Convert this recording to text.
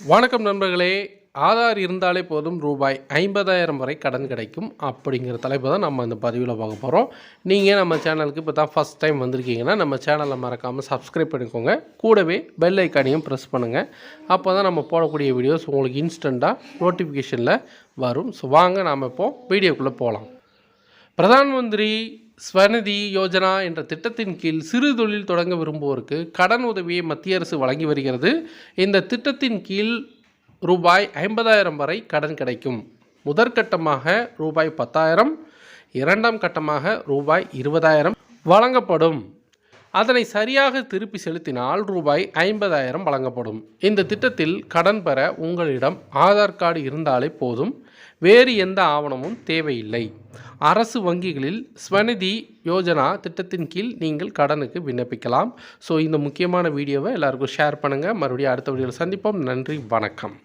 வணக்கம் நண்பர்களே ஆதார் இருந்தாலே போதும் ரூபாய் ஐம்பதாயிரம் வரை கடன் கிடைக்கும் அப்படிங்கிற தலைப்பு தான் நம்ம இந்த பதிவில் பார்க்க போகிறோம் நீங்கள் நம்ம சேனலுக்கு இப்போ தான் ஃபஸ்ட் டைம் வந்திருக்கீங்கன்னா நம்ம சேனலை மறக்காமல் சப்ஸ்கிரைப் பண்ணிக்கோங்க. கூடவே பெல் ஐக்கானையும் ப்ரெஸ் பண்ணுங்கள் அப்போ தான் நம்ம போடக்கூடிய வீடியோஸ் உங்களுக்கு இன்ஸ்டண்ட்டாக நோட்டிஃபிகேஷனில் வரும். ஸோ வாங்க நாம் இப்போது வீடியோக்குள்ளே போகலாம் பிரதான் மந்திரி ஸ்வநிதி யோஜனா என்ற திட்டத்தின் கீழ் சிறு தொழில் தொடங்க விரும்புவோருக்கு கடன் உதவியை மத்திய அரசு வழங்கி வருகிறது. இந்த திட்டத்தின் கீழ் ரூபாய் ஐம்பதாயிரம் வரை கடன் கிடைக்கும். முதற்கட்டமாக ரூபாய் பத்தாயிரம் இரண்டாம் கட்டமாக ரூபாய் இருபதாயிரம் வழங்கப்படும். அதனை சரியாக திருப்பி செலுத்தினால் ரூபாய் ஐம்பதாயிரம் வழங்கப்படும். இந்த திட்டத்தில் கடன் பெற உங்களிடம் ஆதார் கார்டு இருந்தாலே போதும். வேறு எந்த ஆவணமும் தேவையில்லை. அரசு வங்கிகளில் ஸ்வநிதி யோஜனா திட்டத்தின் கீழ் நீங்கள் கடனுக்கு விண்ணப்பிக்கலாம். ஸோ இந்த முக்கியமான வீடியோவை எல்லாருக்கும் ஷேர் பண்ணுங்கள் மறுபடியும் அடுத்த வீடியோவில் சந்திப்போம். நன்றி. வணக்கம்.